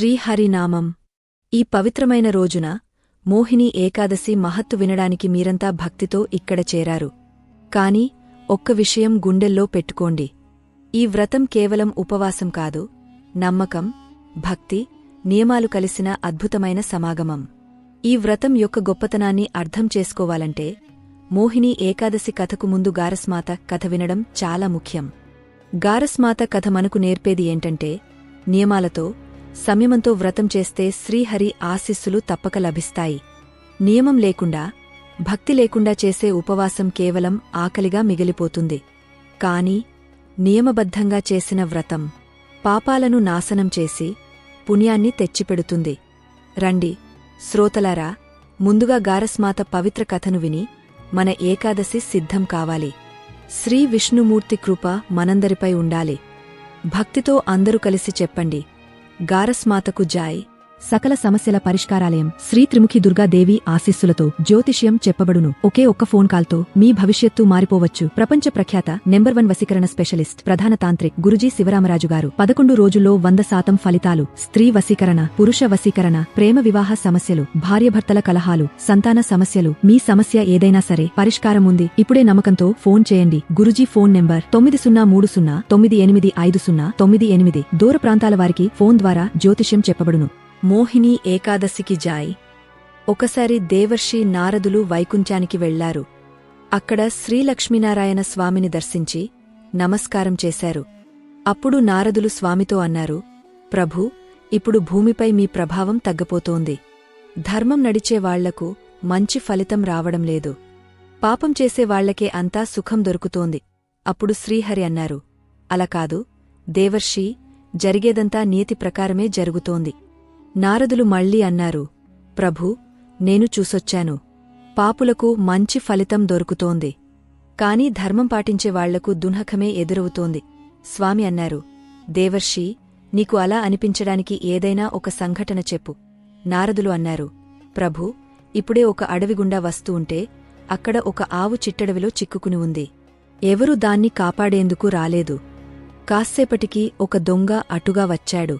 శ్రీహరినామం. ఈ పవిత్రమైన రోజున మోహిని ఏకాదశి మహత్తు వినడానికి మీరంతా భక్తితో ఇక్కడ చేరారు. కాని ఒక్క విషయం గుండెల్లో పెట్టుకోండి. ఈ వ్రతం కేవలం ఉపవాసం కాదు నమ్మకం భక్తి నియమాలు కలిసిన అద్భుతమైన సమాగమం. ఈ వ్రతం యొక్క గొప్పతనాన్ని అర్థం చేసుకోవాలంటే మోహిని ఏకాదశి కథకు ముందు గారస్మాత కథ వినడం చాలా ముఖ్యం. గారస్మాత కథ మనకు నేర్పేది ఏంటంటే నియమాలతో సంయమంతో వ్రతం చేస్తే శ్రీహరి ఆశీస్సులు తప్పక లభిస్తాయి. నియమం లేకుండా భక్తి లేకుండా చేసే ఉపవాసం కేవలం ఆకలిగా మిగిలిపోతుంది. కాని నియమబద్ధంగా చేసిన వ్రతం పాపాలను నాశనం చేసి పుణ్యాన్ని తెచ్చిపెడుతుంది. రండి శ్రోతలారా ముందుగా గారస్మాత పవిత్ర కథను విని మన ఏకాదశి సిద్ధం కావాలి. శ్రీ విష్ణుమూర్తి కృప మనందరిపై ఉండాలి. భక్తితో అందరూ కలిసి చెప్పండి. గారస్మాతకు జాయ్. సకల సమస్యల పరిష్కారాలయం శ్రీ త్రిముఖి దుర్గాదేవి ఆశీస్సులతో జ్యోతిష్యం చెప్పబడును. ఒకే ఒక్క ఫోన్ కాల్తో మీ భవిష్యత్తు మారిపోవచ్చు. ప్రపంచ ప్రఖ్యాత నెంబర్ వన్ వసీకరణ స్పెషలిస్ట్ ప్రధాన తాంత్రిక్ గురుజీ శివరామరాజు గారు. పదకొండు రోజుల్లో వంద శాతం ఫలితాలు. స్త్రీ వసీకరణ పురుష వసీకరణ ప్రేమ వివాహ సమస్యలు భార్యభర్తల కలహాలు సంతాన సమస్యలు మీ సమస్య ఏదైనా సరే పరిష్కారం ఉంది. ఇప్పుడే నమ్మకంతో ఫోన్ చేయండి. గురుజీ ఫోన్ నెంబర్ తొమ్మిది సున్నా మూడు సున్నా తొమ్మిది ఎనిమిది ఐదు సున్నా తొమ్మిది ఎనిమిది. దూర ప్రాంతాల వారికి ఫోన్ ద్వారా జ్యోతిష్యం చెప్పబడును. మోహిని ఏకాదశికి జాయ్. ఒకసారి దేవర్షి నారదులు వైకుంఠానికి వెళ్ళారు. అక్కడ శ్రీలక్ష్మీనారాయణ స్వామిని దర్శించి నమస్కారం చేశారు. అప్పుడు నారదులు స్వామితో అన్నారు ప్రభూ ఇప్పుడు భూమిపై మీ ప్రభావం తగ్గపోతోంది. ధర్మం నడిచేవాళ్ళకు మంచి ఫలితం రావడం లేదు. పాపం చేసేవాళ్ళకే అంతా సుఖం దొరుకుతోంది. అప్పుడు శ్రీహరి అన్నారు అలా కాదు. దేవర్షి జరిగేదంతా నీతి ప్రకారమే జరుగుతోంది. నారదులు మళ్ళీ అన్నారు ప్రభూ నేను చూసొచ్చాను. పాపులకు మంచి ఫలితం దొరుకుతోంది. కాని ధర్మం పాటించేవాళ్ళకు దునహకమే ఎదురవుతోంది. స్వామి అన్నారు దేవర్షి నీకు అలా అనిపించడానికి ఏదైనా ఒక సంఘటన చెప్పు. నారదులు అన్నారు ప్రభూ ఇప్పుడే ఒక అడవిగుండా వస్తూ ఉంటే అక్కడ ఒక ఆవు చిట్టడవిలో చిక్కుకుని ఉంది. ఎవరూ దాన్ని కాపాడేందుకు రాలేదు. కాస్సేపటికి ఒక దొంగ అటుగా వచ్చాడు.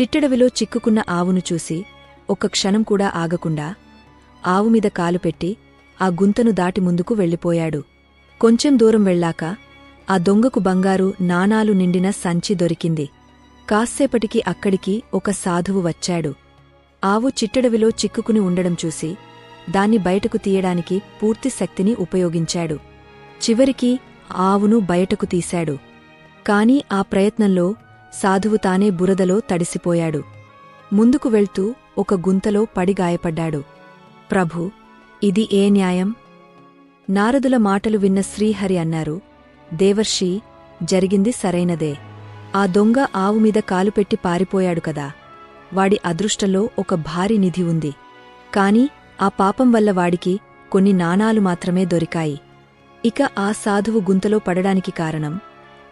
చిట్టడవిలో చిక్కుకున్న ఆవును చూసి ఒక్క క్షణం కూడా ఆగకుండా ఆవుమీద కాలు పెట్టి ఆ గుంతను దాటి ముందుకు వెళ్ళిపోయాడు. కొంచెం దూరం వెళ్ళాక ఆ దొంగకు బంగారు నాణాలు నిండిన సంచి దొరికింది. కాస్సేపటికి అక్కడికి ఒక సాధువు వచ్చాడు. ఆవు చిట్టడవిలో చిక్కుకుని ఉండడం చూసి దాన్ని బయటకు తీయడానికి పూర్తి శక్తిని ఉపయోగించాడు. చివరికి ఆవును బయటకు తీశాడు. కాని ఆ ప్రయత్నంలో సాధువు తానే బురదలో తడిసిపోయాడు. ముందుకు వెళ్తూ ఒక గుంతలో పడి గాయపడ్డాడు. ప్రభూ ఇది ఏ న్యాయం? నారదుల మాటలు విన్న శ్రీహరి అన్నారు దేవర్షి జరిగింది సరైనదే. ఆ దొంగ ఆవుమీద కాలుపెట్టి పారిపోయాడు కదా. వాడి అదృష్టంలో ఒక భారీ నిధి ఉంది. కాని ఆ పాపం వల్ల వాడికి కొన్ని నాణాలు మాత్రమే దొరికాయి. ఇక ఆ సాధువు గుంతలో పడడానికి కారణం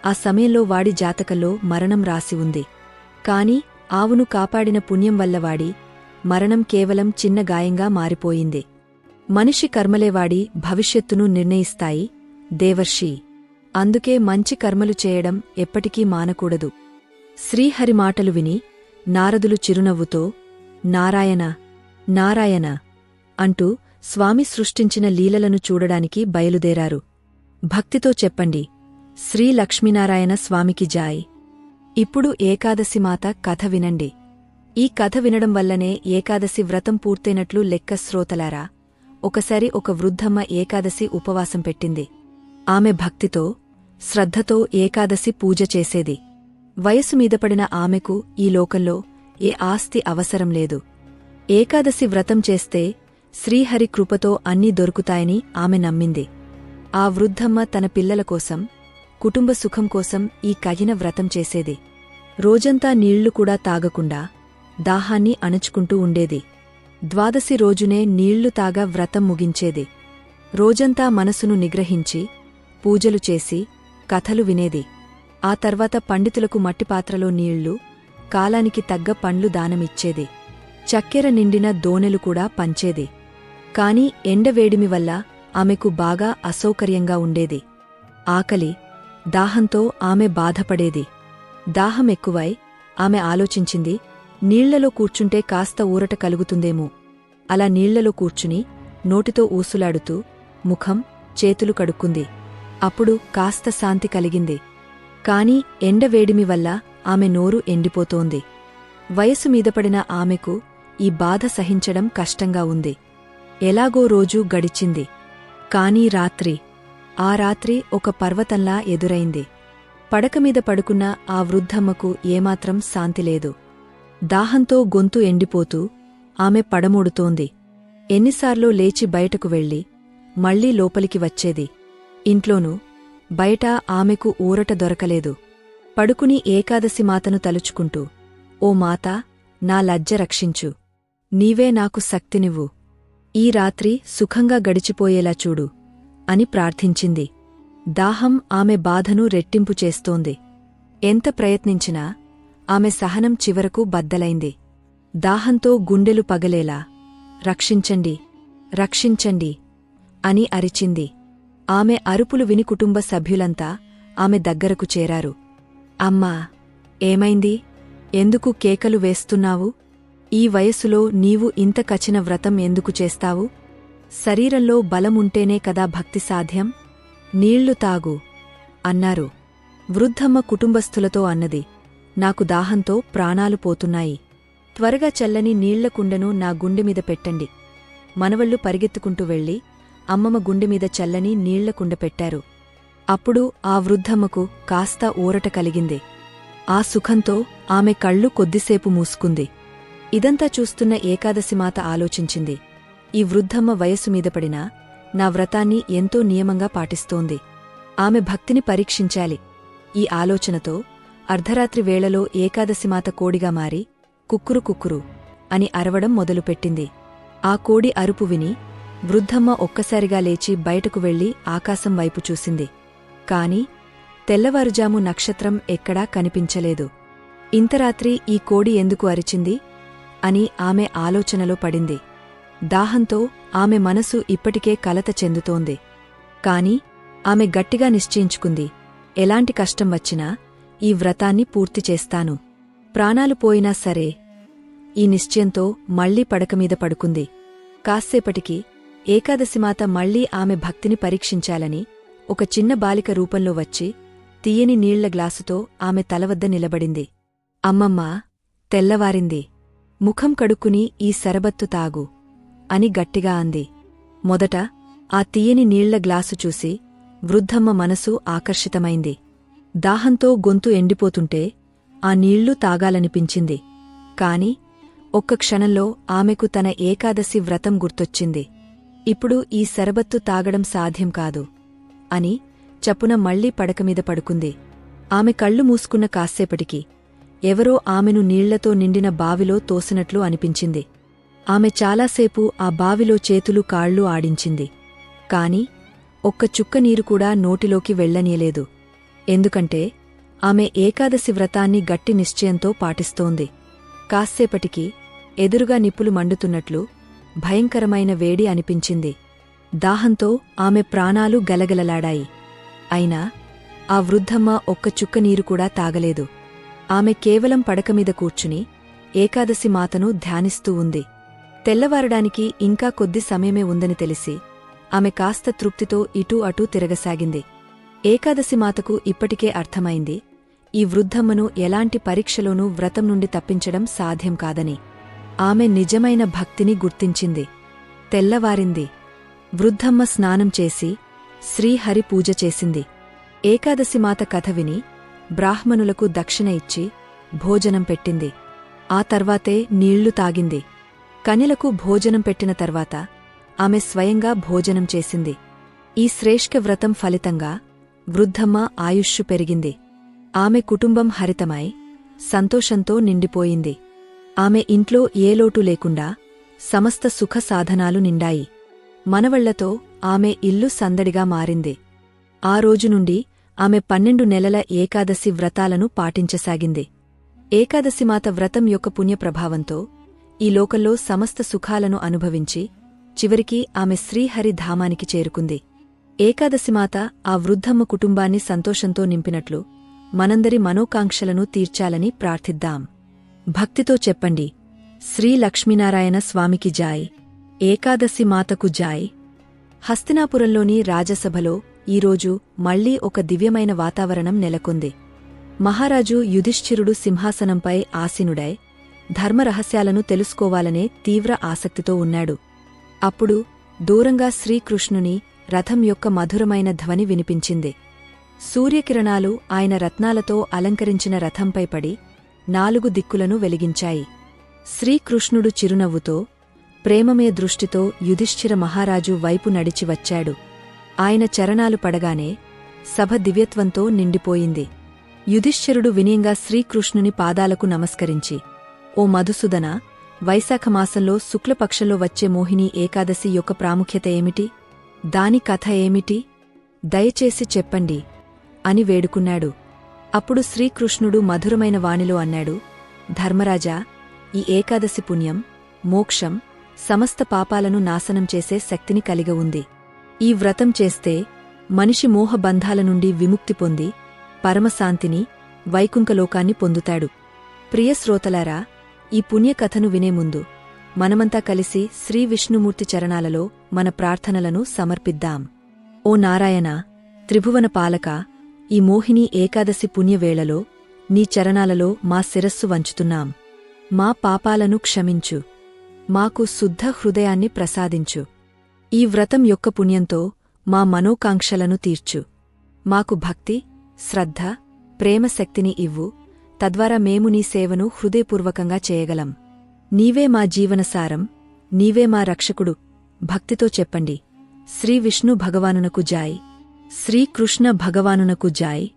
ఆ సమయంలో వాడి జాతకంలో మరణం రాసి ఉంది. కాని ఆవును కాపాడిన పుణ్యం వల్ల వాడి మరణం కేవలం చిన్న గాయంగా మారిపోయింది. మనిషి కర్మలేవాడి భవిష్యత్తును నిర్ణయిస్తాయి దేవర్షి. అందుకే మంచి కర్మలు చేయడం ఎప్పటికీ మానకూడదు. శ్రీహరి మాటలు విని నారదులు చిరునవ్వుతో నారాయణ నారాయణ అంటూ స్వామి సృష్టించిన లీలలను చూడడానికి బయలుదేరారు. భక్తితో చెప్పండి శ్రీ లక్ష్మీనారాయణ స్వామికి జాయ్. ఇప్పుడు ఏకాదశి మాత కథ వినండి. ఈ కథ వినడం వల్లనే ఏకాదశి వ్రతం పూర్తయినట్లు లెక్క శ్రోతలారా. ఒకసారి ఒక వృద్ధమ్మ ఏకాదశి ఉపవాసం పెట్టింది. ఆమె భక్తితో శ్రద్ధతో ఏకాదశి పూజ చేసేది. వయసు మీదపడిన ఆమెకు ఈ లోకంలో ఏ ఆస్తి అవసరం లేదు. ఏకాదశి వ్రతం చేస్తే శ్రీహరి కృపతో అన్నీ దొరుకుతాయని ఆమె నమ్మింది. ఆ వృద్ధమ్మ తన పిల్లల కోసం కుటుంబ సుఖం కోసం ఈ కగిన వ్రతం చేసేది. రోజంతా నీళ్ళు కూడా తాగకుండా దాహాన్ని అణుచుకుంటూ ఉండేది. ద్వాదశి రోజునే నీళ్ళు తాగా వ్రతం ముగించేది. రోజంతా మనసును నిగ్రహించి పూజలు చేసి కథలు వినేది. ఆ తర్వాత పండితులకు మట్టిపాత్రలో నీళ్ళు కాలానికి తగ్గ పండ్లు దానమిచ్చేది. చక్కెర నిండిన దోనెలు కూడా పంచేది. కాని ఎండవేడిమి వల్ల ఆమెకు బాగా అసౌకర్యంగా ఉండేది. ఆకలి దాహంతో ఆమె బాధపడేది. దాహం ఎక్కువై ఆమె ఆలోచించింది నీళ్ళలో కూర్చుంటే కాస్త ఊరట కలుగుతుందేమో. అలా నీళ్ళలో కూర్చుని నోటితో ఊసులాడుతూ ముఖం చేతులు కడుక్కుంది. అప్పుడు కాస్త శాంతి కలిగింది. కాని ఎండవేడిమి వల్ల ఆమె నోరు ఎండిపోతోంది. వయసు మీదపడిన ఆమెకు ఈ బాధ సహించడం కష్టంగా ఉంది. ఎలాగో రోజూ గడిచింది. కానీ రాత్రి ఆ రాత్రి ఒక పర్వతంలా ఎదురైంది. పడకమీద పడుకున్న ఆ వృద్ధమ్మకు ఏమాత్రం శాంతిలేదు దాహంతో గొంతు ఎండిపోతూ ఆమె పడమూడుతోంది. ఎన్నిసార్లో లేచి బయటకు వెళ్ళి మళ్ళీ లోపలికి వచ్చేది. ఇంట్లోనూ బయట ఆమెకు ఊరట దొరకలేదు. పడుకుని ఏకాదశి మాతను తలుచుకుంటూ ఓ మాతా నా లజ్జ రక్షించు. నీవే నాకు శక్తినివ్వు. ఈ రాత్రి సుఖంగా గడిచిపోయేలా చూడు. అని ప్రార్థించింది. దాహం ఆమె బాధను రెట్టింపు చేస్తోంది. ఎంత ప్రయత్నించినా ఆమె సహనం చివరకు బద్దలైంది. దాహంతో గుండెలు పగలేలా రక్షించండి రక్షించండి అని అరిచింది. ఆమె అరుపులు విని కుటుంబ సభ్యులంతా ఆమె దగ్గరకు చేరారు. అమ్మా ఏమైంది? ఎందుకు కేకలు వేస్తున్నావు? ఈ వయసులో నీవు ఇంత కచిన వ్రతం ఎందుకు చేస్తావు? శరీరంలో బలముంటేనే కదా భక్తి సాధ్యం? నీళ్ళు తాగు అన్నారు. వృద్ధమ్మ కుటుంబస్థులతో అన్నది. నాకు దాహంతో ప్రాణాలు పోతున్నాయి. త్వరగా చల్లని నీళ్ళ కుండను నా గుండెమీద పెట్టండి. మనవళ్ళు పరిగెత్తుకుంటూ వెళ్ళి అమ్మమ్మ గుండెమీద చల్లని నీళ్ళ కుండ పెట్టారు. అప్పుడు ఆ వృద్ధమ్మకు కాస్త ఊరట కలిగింది. ఆ సుఖంతో ఆమె కళ్ళు కొద్దిసేపు మూసుకుంది. ఇదంతా చూస్తున్న ఏకాదశిమాత ఆలోచించింది. ఈ వృద్ధమ్మ వయసు మీద పడినా నా వ్రతాన్ని ఎంతో నియమంగా పాటిస్తోంది. ఆమె భక్తిని పరీక్షించాలి. ఈ ఆలోచనతో అర్ధరాత్రి వేళలో ఏకాదశిమాత కోడిగా మారి కుక్కురు కుక్కురు అని అరవడం మొదలుపెట్టింది. ఆ కోడి అరుపు విని వృద్ధమ్మ ఒక్కసారిగా లేచి బయటకు వెళ్ళి ఆకాశం వైపు చూసింది. కాని తెల్లవారుజాము నక్షత్రం ఎక్కడా కనిపించలేదు. ఇంతరాత్రి ఈ కోడి ఎందుకు అరిచింది? అని ఆమె ఆలోచనలో పడింది. దాహంతో ఆమె మనసు ఇప్పటికే కలత చెందుతోంది. కాని ఆమె గట్టిగా నిశ్చయించుకుంది ఎలాంటి కష్టం వచ్చినా ఈ వ్రతాన్ని పూర్తి చేస్తాను. ప్రాణాలు పోయినా సరే ఈ నిశ్చయంతో మళ్ళీ పడకమీద పడుకుంది. కాస్సేపటికి ఏకాదశిమాత మళ్ళీ ఆమె భక్తిని పరీక్షించాలని ఒక చిన్న బాలిక రూపంలో వచ్చి తీయని నీళ్ళ గ్లాసుతో ఆమె తలవద్ద నిలబడింది. అమ్మమ్మా తెల్లవారింది. ముఖం కడుక్కుని ఈ సరబత్తు తాగు. అని గట్టిగా అంది. మొదట ఆ తీయని నీళ్ళ గ్లాసు చూసి వృద్ధమ్మ మనసు ఆకర్షితమైంది. దాహంతో గొంతు ఎండిపోతుంటే ఆ నీళ్ళు తాగాలనిపించింది. కాని ఒక్క క్షణంలో ఆమెకు తన ఏకాదశి వ్రతం గుర్తొచ్చింది. ఇప్పుడు ఈ శరబత్తు తాగడం సాధ్యం కాదు అని చప్పున మళ్ళీ పడకమీద పడుకుంది. ఆమె కళ్ళు మూసుకున్న కాస్సేపటికి ఎవరో ఆమెను నీళ్ళతో నిండిన బావిలో తోసినట్లు అనిపించింది. ఆమె చాలాసేపు ఆ బావిలో చేతులు కాళ్ళు ఆడించింది. కాని ఒక్క చుక్క నీరు కూడా నోటిలోకి వెళ్ళనీయలేదు ఎందుకంటే ఆమె ఏకాదశి వ్రతాన్ని గట్టి నిశ్చయంతో పాటిస్తోంది. కాస్సేపటికి ఎదురుగా నిప్పులు మండుతున్నట్లు భయంకరమైన వేడి అనిపించింది. దాహంతో ఆమె ప్రాణాలు గలగలలాడాయి. అయినా ఆ వృద్ధమ్మ ఒక్క చుక్క నీరు కూడా తాగలేదు. ఆమె కేవలం పడకమీద కూర్చుని ఏకాదశి మాతను ధ్యానిస్తూ ఉంది. తెల్లవారడానికి ఇంకా కొద్ది సమయమే ఉందని తెలిసి ఆమె కాస్త తృప్తితో ఇటూ అటూ తిరగసాగింది. ఏకాదశి మాతకు ఇప్పటికే అర్థమైంది ఈ వృద్ధమ్మను ఎలాంటి పరీక్షలోనూ వ్రతం నుండి తప్పించడం సాధ్యం కాదని. ఆమె నిజమైన భక్తిని గుర్తించింది. తెల్లవారింది. వృద్ధమ్మ స్నానం చేసి శ్రీహరి పూజ చేసింది. ఏకాదశి మాత కథ విని బ్రాహ్మణులకు దక్షిణ ఇచ్చి భోజనం పెట్టింది. ఆ తర్వాతే నీళ్ళు తాగింది. కనిలకు భోజనం పెట్టిన తర్వాత ఆమె స్వయంగా భోజనం చేసింది. ఈ శ్రేష్ఠ వ్రతం ఫలితంగా వృద్ధమ్మ ఆయుష్షు పెరిగింది. ఆమె కుటుంబం హరితమై సంతోషంతో నిండిపోయింది. ఆమె ఇంట్లో ఏ లోటు లేకుండా సమస్త సుఖ సాధనాలు నిండాయి. మనవళ్ళతో ఆమె ఇల్లు సందడిగా మారింది. ఆ రోజు నుండి ఆమె పన్నెండు నెలల ఏకాదశి వ్రతాలను పాటించసాగింది. ఏకాదశిమాత వ్రతం యొక్క పుణ్యప్రభావంతో ఈ లోకల్లో సమస్త సుఖాలను అనుభవించి చివరికి ఆమె శ్రీహరి ధామానికి చేరుకుంది. ఏకాదశిమాత ఆ వృద్ధమ్మ కుటుంబాన్ని సంతోషంతో నింపినట్లు మనందరి మనోకాంక్షలను తీర్చాలని ప్రార్థిద్దాం. భక్తితో చెప్పండి శ్రీ లక్ష్మీనారాయణ స్వామికి జాయ్ ఏకాదశి మాతకు జాయ్. హస్తినాపురంలోని రాజసభలో ఈరోజు మళ్ళీ ఒక దివ్యమైన వాతావరణం నెలకొంది. మహారాజు యుధిష్ఠిరుడు సింహాసనంపై ఆసీనుడై ధర్మరహస్యాలను తెలుసుకోవాలనే తీవ్ర ఆసక్తితో ఉన్నాడు. అప్పుడు దూరంగా శ్రీకృష్ణుని రథం యొక్క మధురమైన ధ్వని వినిపించింది. సూర్యకిరణాలు ఆయన రత్నాలతో అలంకరించిన రథంపై పడి నాలుగు దిక్కులను వెలిగించాయి. శ్రీకృష్ణుడు చిరునవ్వుతో ప్రేమమే దృష్టితో యుధిష్ఠిర మహారాజు వైపు నడిచి వచ్చాడు. ఆయన చరణాలు పడగానే సభ దివ్యత్వంతో నిండిపోయింది. యుధిష్ఠిరుడు వినయంగా శ్రీకృష్ణుని పాదాలకు నమస్కరించి ఓ మధుసూదన వైశాఖమాసంలో శుక్లపక్షంలో వచ్చే మోహిని ఏకాదశి యొక్క ప్రాముఖ్యత ఏమిటి? దాని కథ ఏమిటి? దయచేసి చెప్పండి అని వేడుకున్నాడు. అప్పుడు శ్రీకృష్ణుడు మధురమైన వాణిలో అన్నాడు ధర్మరాజా ఈ ఏకాదశి పుణ్యం మోక్షం సమస్త పాపాలను నాశనం చేసే శక్తిని కలిగి ఉంది. ఈ వ్రతం చేస్తే మనిషి మోహబంధాల నుండి విముక్తి పొంది పరమశాంతిని వైకుంకలోకాన్ని పొందుతాడు. ప్రియశ్రోతలారా ఈ పుణ్యకథను వినే ముందు మనమంతా కలిసి శ్రీ విష్ణుమూర్తి చరణాలలో మన ప్రార్థనలను సమర్పిద్దాం. ఓ నారాయణ త్రిభువన పాలక ఈ మోహిని ఏకాదశి పుణ్యవేళలో నీ చరణాలలో మా శిరస్సు వంచుతున్నాం. మా పాపాలను క్షమించు. మాకు శుద్ధ హృదయాన్ని ప్రసాదించు. ఈ వ్రతం యొక్క పుణ్యంతో మా మనోకాంక్షలను తీర్చు. మాకు భక్తి శ్రద్ధ ప్రేమశక్తిని ఇవ్వు. తద్వారా మేము నీ సేవను హృదయపూర్వకంగా చేయగలం. నీవే మా జీవనసారం నీవే మా రక్షకుడు భక్తితో చెప్పండి. శ్రీ విష్ణు భగవానునకు జాయ్. శ్రీకృష్ణ భగవానునకు జాయ్.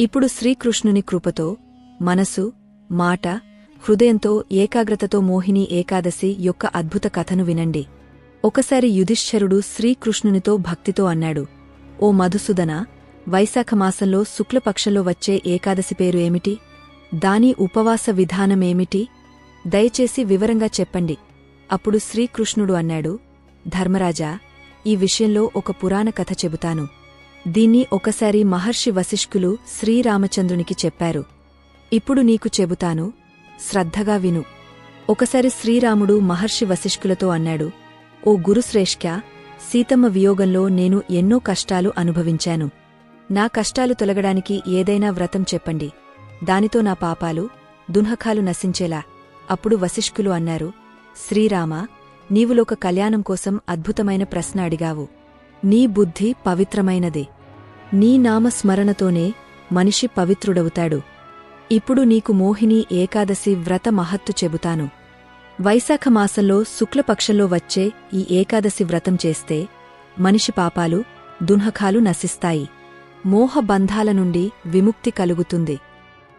ఇప్పుడు శ్రీకృష్ణుని కృపతో మనసు మాట హృదయంతో ఏకాగ్రతతో మోహిని ఏకాదశి యొక్క అద్భుత కథను వినండి. ఒకసారి యుధిష్ఠరుడు శ్రీకృష్ణునితో భక్తితో అన్నాడు ఓ మధుసూదన వైశాఖమాసంలో శుక్లపక్షంలో వచ్చే ఏకాదశి పేరు ఏమిటి? దాని ఉపవాస విధానమేమిటి? దయచేసి వివరంగా చెప్పండి. అప్పుడు శ్రీకృష్ణుడు అన్నాడు ధర్మరాజా ఈ విషయంలో ఒక పురాణ కథ చెబుతాను. దీన్ని ఒకసారి మహర్షి వశిష్కులు శ్రీరామచంద్రునికి చెప్పారు. ఇప్పుడు నీకు చెబుతాను శ్రద్ధగా విను. ఒకసారి శ్రీరాముడు మహర్షి వశిష్కులతో అన్నాడు ఓ గురుశ్రేష్ఠ్య సీతమ్మ వియోగంలో నేను ఎన్నో కష్టాలు అనుభవించాను. నా కష్టాలు తొలగడానికి ఏదైనా వ్రతం చెప్పండి. దానితో నా పాపాలు దున్హకాలు నశించేలా అప్పుడు వశిష్కులు అన్నారు శ్రీరామ నీవులోక కళ్యాణం కోసం అద్భుతమైన ప్రశ్న అడిగావు. నీ బుద్ధి పవిత్రమైనదే. నీ నామస్మరణతోనే మనిషి పవిత్రుడవుతాడు. ఇప్పుడు నీకు మోహిని ఏకాదశి వ్రత మహత్తు చెబుతాను. వైశాఖ మాసంలో శుక్లపక్షంలో వచ్చే ఈ ఏకాదశి వ్రతం చేస్తే మనిషి పాపాలు దున్హకాలు నశిస్తాయి. మోహబంధాల నుండి విముక్తి కలుగుతుంది.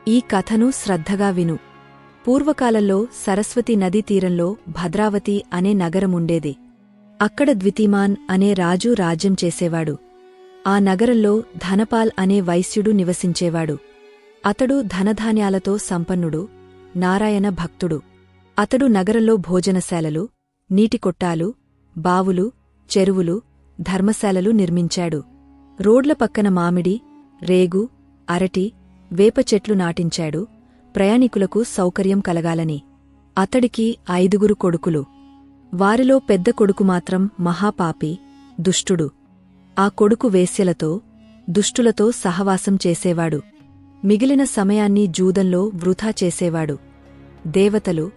ఈ కథను శ్రద్ధగా విను. పూర్వకాలంలో సరస్వతి నదీ తీరంలో భద్రావతి అనే నగరముండేది అక్కడ ద్వితీమాన్ అనే రాజు రాజ్యం చేసేవాడు. ఆ నగరంలో ధనపాల్ అనే వైశ్యుడు నివసించేవాడు. అతడు ధనధాన్యాలతో సంపన్నుడు నారాయణ భక్తుడు. అతడు నగరంలో భోజనశాలలు నీటికొట్టాలు బావులు చెరువులు ధర్మశాలలు నిర్మించాడు. రోడ్ల పక్కన మామిడి రేగు అరటి వేప చెట్లు నాటించాడు. ప్రయాణికులకు సౌకర్యం కలగాలని. అతడికి ఐదుగురు కొడుకులు. వారిలో పెద్ద కొడుకు మాత్రం మహాపాపి దుష్టుడు. ఆ కొడుకు వేశ్యలతో దుష్టులతో సహవాసం చేసేవాడు. మిగిలిన సమయాన్ని జూదంలో వృథా చేసేవాడు. దేవతలు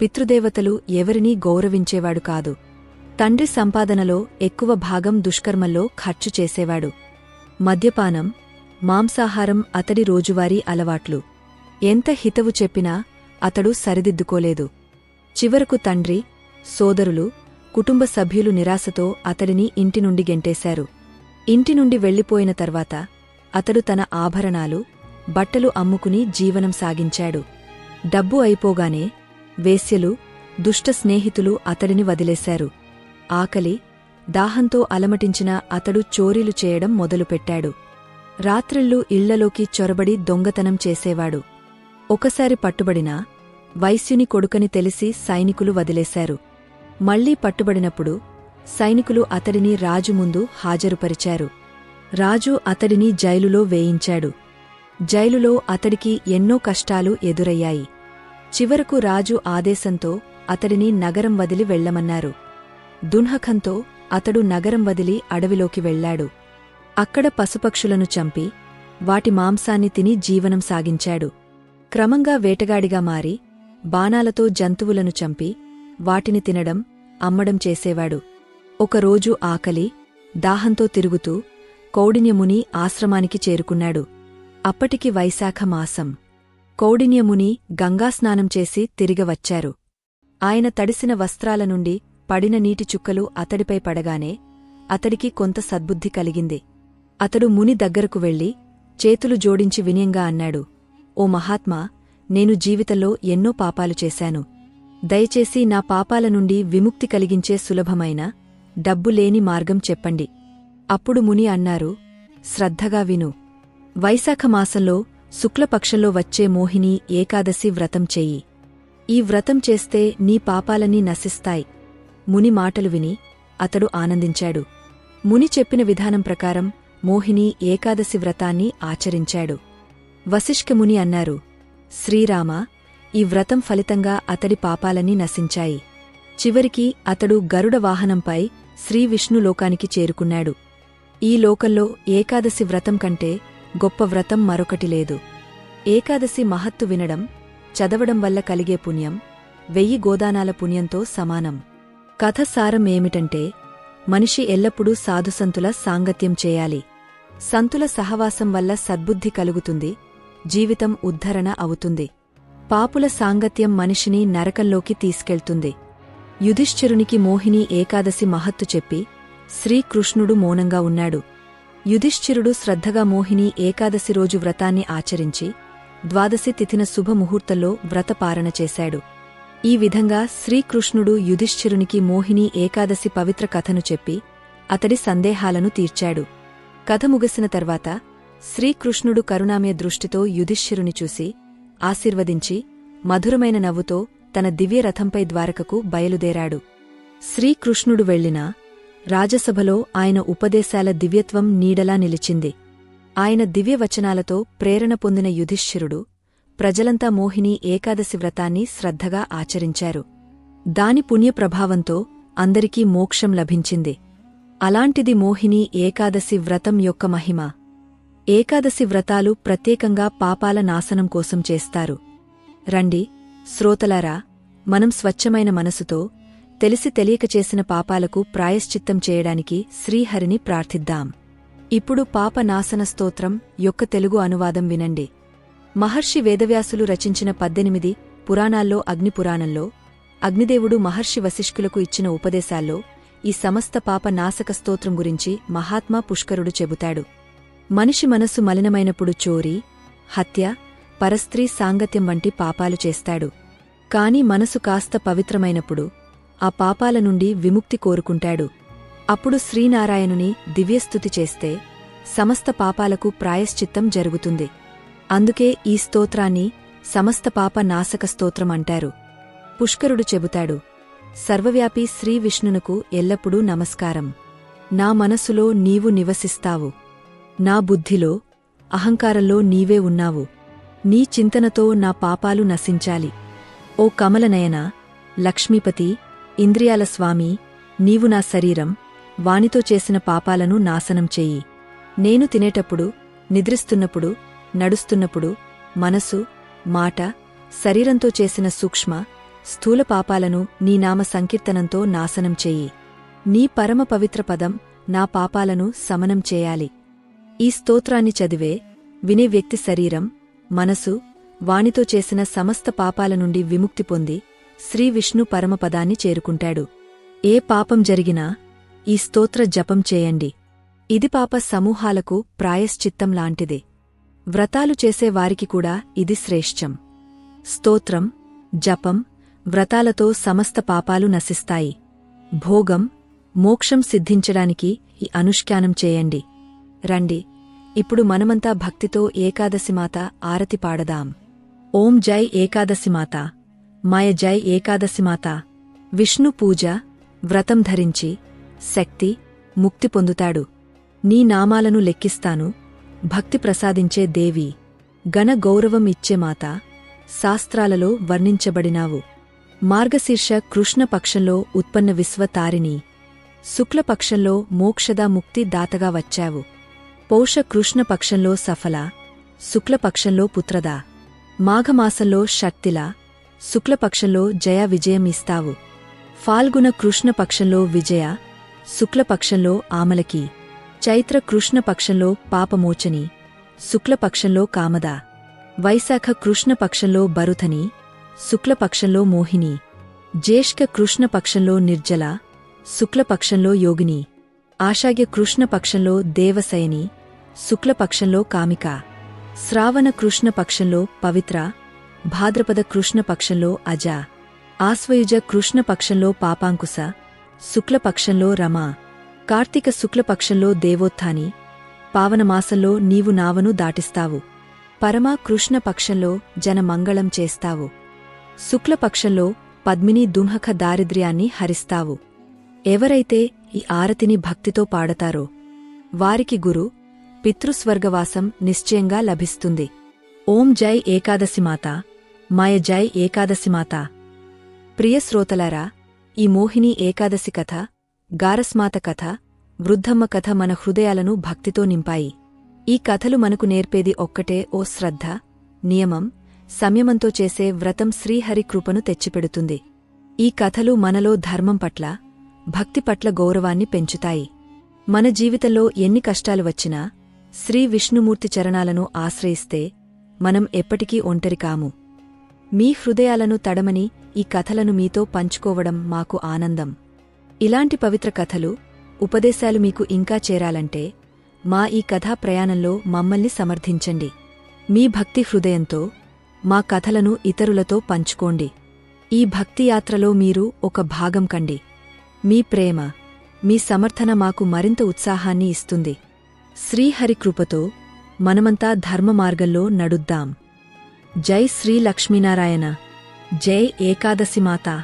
పితృదేవతలు ఎవరినీ గౌరవించేవాడు కాదు. తండ్రి సంపాదనలో ఎక్కువ భాగం దుష్కర్మల్లో ఖర్చు చేసేవాడు. మద్యపానం మాంసాహారం అతడి రోజువారీ అలవాట్లు. ఎంత హితవు చెప్పినా అతడు సరిదిద్దుకోలేదు. చివరకు తండ్రి సోదరులు కుటుంబ సభ్యులు నిరాశతో అతడిని ఇంటి నుండి గెంటేశారు. ఇంటి నుండి వెళ్ళిపోయిన తర్వాత అతడు తన ఆభరణాలు బట్టలు అమ్ముకుని జీవనం సాగించాడు. డబ్బు అయిపోగానే వేశ్యలు దుష్ట స్నేహితులు అతడిని వదిలేశారు. ఆకలి దాహంతో అలమటించిన అతడు చోరీలు చేయడం మొదలుపెట్టాడు. రాత్రిళ్ళు ఇళ్ళలోకి చొరబడి దొంగతనం చేసేవాడు. ఒకసారి పట్టుబడినా వైశ్యుని కొడుకని తెలిసి సైనికులు వదిలేశారు. మళ్ళీ పట్టుబడినప్పుడు సైనికులు అతడిని రాజు ముందు హాజరుపరిచారు. రాజు అతడిని జైలులో వేయించాడు. జైలులో అతడికి ఎన్నో కష్టాలు ఎదురయ్యాయి. చివరకు రాజు ఆదేశంతో అతడిని నగరం వదిలి వెళ్ళమన్నారు దున్హకంతో అతడు నగరం వదిలి అడవిలోకి వెళ్ళాడు అక్కడ పశుపక్షులను చంపి వాటి మాంసాన్ని తిని జీవనం సాగించాడు. క్రమంగా వేటగాడిగా మారి బాణాలతో జంతువులను చంపి వాటిని తినడం అమ్మడం చేసేవాడు. ఒకరోజు ఆకలి దాహంతో తిరుగుతూ కౌడిన్యముని ఆశ్రమానికి చేరుకున్నాడు. అప్పటికి వైశాఖ మాసం. కౌడిన్యముని గంగాస్నానం చేసి తిరిగవచ్చారు ఆయన తడిసిన వస్త్రాల నుండి పడిన నీటి చుక్కలు అతడిపై పడగానే అతడికి కొంత సద్బుద్ధి కలిగింది. అతడు ముని దగ్గరకు వెళ్ళి చేతులు జోడించి వినయంగా అన్నాడు ఓ మహాత్మా నేను జీవితంలో ఎన్నో పాపాలు చేశాను. దయచేసి నా పాపాల నుండి విముక్తి కలిగించే సులభమైన డబ్బు లేని మార్గం చెప్పండి. అప్పుడు ముని అన్నారు శ్రద్ధగా విను. వైశాఖ మాసంలో శుక్లపక్షంలో వచ్చే మోహిని ఏకాదశి వ్రతం చెయ్యి ఈ వ్రతం చేస్తే నీ పాపాలన్నీ నశిస్తాయి. ముని మాటలు విని అతడు ఆనందించాడు. ముని చెప్పిన విధానం ప్రకారం మోహిని ఏకాదశి వ్రతాన్ని ఆచరించాడు. వశిష్కముని అన్నారు శ్రీరామ ఈ వ్రతం ఫలితంగా అతడి పాపాలన్నీ నశించాయి. చివరికి అతడు గరుడ వాహనంపై శ్రీవిష్ణులోకానికి చేరుకున్నాడు. ఈ లోకంలో ఏకాదశి వ్రతం కంటే గొప్ప వ్రతం మరొకటి లేదు. ఏకాదశి మహత్తు వినడం చదవడం వల్ల కలిగే పుణ్యం వెయ్యి గోదానాల పుణ్యంతో సమానం. కథ సారం ఏమిటంటే మనిషి ఎల్లప్పుడూ సాధుసంతుల సాంగత్యం చేయాలి. సంతుల సహవాసం వల్ల సద్బుద్ధి కలుగుతుంది జీవితం ఉద్ధరణ అవుతుంది. పాపుల సాంగత్యం మనిషిని నరకంలోకి తీసుకెళ్తుంది. యుధిష్ఠిరునికి మోహిని ఏకాదశి మహత్తు చెప్పి శ్రీకృష్ణుడు మౌనంగా ఉన్నాడు. యుధిష్ఠిరుడు శ్రద్ధగా మోహిని ఏకాదశి రోజు వ్రతాన్ని ఆచరించి ద్వాదశి తిథిన శుభముహూర్తంలో వ్రతపారణ చేశాడు. ఈ విధంగా శ్రీకృష్ణుడు యుధిష్ఠిరునికి మోహిని ఏకాదశి పవిత్ర కథను చెప్పి అతడి సందేహాలను తీర్చాడు. కథ ముగిసిన తర్వాత శ్రీకృష్ణుడు కరుణామయ దృష్టితో యుధిష్ఠిరుని చూసి ఆశీర్వదించి మధురమైన నవ్వుతో తన దివ్యరథంపై ద్వారకకు బయలుదేరాడు. శ్రీకృష్ణుడు వెళ్ళినా రాజసభలో ఆయన ఉపదేశాల దివ్యత్వం నీడలా నిలిచింది. ఆయన దివ్యవచనాలతో ప్రేరణ పొందిన యుధిష్ఠిరుడు ప్రజలంతా మోహిని ఏకాదశి వ్రతాన్ని శ్రద్ధగా ఆచరించారు. దాని పుణ్యప్రభావంతో అందరికీ మోక్షం లభించింది. అలాంటిది మోహిని ఏకాదశి వ్రతం యొక్క మహిమ. ఏకాదశి వ్రతాలు ప్రత్యేకంగా పాపాల నాశనం కోసం చేస్తారు. రండి శ్రోతలారా మనం స్వచ్ఛమైన మనసుతో తెలిసి తెలియక చేసిన పాపాలకు ప్రాయశ్చిత్తం చేయడానికి శ్రీహరిని ప్రార్థిద్దాం. ఇప్పుడు పాప నాశన స్తోత్రం యొక్క తెలుగు అనువాదం వినండి. మహర్షి వేదవ్యాసులు రచించిన పద్దెనిమిది పురాణాల్లో అగ్నిపురాణంలో అగ్నిదేవుడు మహర్షి వశిష్కులకు ఇచ్చిన ఉపదేశాల్లో ఈ సమస్త పాప నాశక స్తోత్రం గురించి మహాత్మా పుష్కరుడు చెబుతాడు. మనిషి మనస్సు మలినమైనప్పుడు చోరీ హత్య పరస్త్రీ సాంగత్యం వంటి పాపాలు చేస్తాడు. కాని మనసు కాస్త పవిత్రమైనప్పుడు ఆ పాపాల నుండి విముక్తి కోరుకుంటాడు. అప్పుడు శ్రీనారాయణుని దివ్యస్తుతి చేస్తే సమస్త పాపాలకు ప్రాయశ్చిత్తం జరుగుతుంది. అందుకే ఈ స్తోత్రాన్ని సమస్త పాప నాశక స్తోత్రం అంటారు. పుష్కరుడు చెబుతాడు సర్వవ్యాపి శ్రీ విష్ణునకు ఎల్లప్పుడూ నమస్కారం. నా మనసులో నీవు నివసిస్తావు. నా బుద్ధిలో అహంకారంలో నీవే ఉన్నావు. నీ చింతనతో నా పాపాలు నశించాలి. ఓ కమలనయన లక్ష్మీపతి ఇంద్రియాల స్వామి నీవు నా శరీరం వానితో చేసిన పాపాలను నాశనం చెయ్యి నేను తినేటప్పుడు నిద్రిస్తున్నప్పుడు నడుస్తున్నప్పుడు మనసు మాట శరీరంతో చేసిన సూక్ష్మ స్థూల పాపాలను నీ నామ సంకీర్తనంతో నాశనం చెయ్యి నీ పరమ పవిత్ర పదం నా పాపాలను సమనం చేయాలి. ఈ స్తోత్రాన్ని చదివే వినే వ్యక్తి శరీరం మనసు వానితో చేసిన సమస్త పాపాల నుండి విముక్తి పొంది శ్రీవిష్ణు పరమపదాన్ని చేరుకుంటాడు. ఏ పాపం జరిగినా ఈ స్తోత్ర జపం చేయండి. ఇది పాప సమూహాలకు ప్రాయశ్చిత్తం లాంటిదే. వ్రతాలు చేసే వారికి కూడా ఇది శ్రేష్టం. స్తోత్రం జపం వ్రతాలతో సమస్త పాపాలు నశిస్తాయి. భోగం మోక్షం సిద్ధించడానికి ఈ అనుష్ఠానం చేయండి. రండి. ఇప్పుడు మనమంతా భక్తితో ఏకాదశిమాత ఆరతి పాడదాం. ఓం జై ఏకాదశిమాత మాయ జై ఏకాదశిమాత విష్ణు పూజ వ్రతం ధరించి శక్తి ముక్తి పొందుతాడు. నీ నామాలను లెక్కిస్తాను. భక్తి ప్రసాదించే దేవి. గణ గౌరవం ఇచ్చే మాత. శాస్త్రాలలో వర్ణించబడినావు. మార్గశీర్ష కృష్ణపక్షంలో ఉత్పన్న విశ్వతారిణి శుక్లపక్షంలో మోక్షద ముక్తి దాతగా వచ్చావు. పౌష కృష్ణపక్షంలో సఫల శుక్లపక్షంలో పుత్రదా. మాఘమాసంలో షట్తిల శుక్లపక్షంలో జయ విజయం ఇస్తావు. ఫాల్గుణ కృష్ణపక్షంలో విజయ శుక్లపక్షంలో ఆమలకి. చైత్ర కృష్ణపక్షంలో పాపమోచని శుక్లపక్షంలో కామదా. వైశాఖ కృష్ణపక్షంలో బరుథని శుక్లపక్షంలో మోహిని జ్యేష్ఠ కృష్ణపక్షంలో నిర్జల శుక్లపక్షంలో యోగిని ఆషాఢ్య కృష్ణపక్షంలో దేవసయని శుక్లపక్షంలో కామిక శ్రావణ కృష్ణపక్షంలో పవిత్ర భాద్రపద కృష్ణపక్షంలో అజ ఆశ్వయుజ కృష్ణపక్షంలో పాపాంకుశ శుక్లపక్షంలో రమ కార్తీక శుక్లపక్షంలో దేవోత్థాని పావనమాసంలో నీవు నావను దాటిస్తావు పరమా కృష్ణపక్షంలో జనమంగళం చేస్తావు. శుక్లపక్షంలో పద్మిని దుంహక దారిద్ర్యాన్ని హరిస్తావు. ఎవరైతే ఈ ఆరతిని భక్తితో పాడతారో వారికి గురు పితృస్వర్గవాసం నిశ్చయంగా లభిస్తుంది. ఓం జై ఏకాదశిమాత మాయ జై ఏకాదశిమాత ప్రియశ్రోతలారా ఈ మోహిని ఏకాదశి కథ గారస్మాత కథ వృద్ధమ్మ కథ మన హృదయాలను భక్తితో నింపాయి. ఈ కథలు మనకు నేర్పేది ఒక్కటే ఓ శ్రద్ధ నియమం సంయమంతో చేసే వ్రతం శ్రీహరి కృపను తెచ్చిపెడుతుంది. ఈ కథలు మనలో ధర్మం పట్ల భక్తి పట్ల గౌరవాన్ని పెంచుతాయి. మన జీవితంలో ఎన్ని కష్టాలు వచ్చినా శ్రీ విష్ణుమూర్తి చరణాలను ఆశ్రయిస్తే మనం ఎప్పటికీ ఒంటరి కాము. మీ హృదయాలను తడమని ఈ కథలను మీతో పంచుకోవడం మాకు ఆనందం. ఇలాంటి పవిత్ర కథలు ఉపదేశాలు మీకు ఇంకా చేరాలంటే మా ఈ కథా ప్రయాణంలో మమ్మల్ని సమర్థించండి. మీ భక్తి హృదయంతో మా కథలను ఇతరులతో పంచుకోండి. ఈ భక్తి యాత్రలో మీరు ఒక భాగం కండి. మీ ప్రేమ మీ సమర్థన మాకు మరింత ఉత్సాహాన్ని ఇస్తుంది. శ్రీహరి కృపతో మనమంతా ధర్మ మార్గంలో నడుద్దాం. జై శ్రీ లక్ష్మీనారాయణ. జై ఏకాదశి మాతా.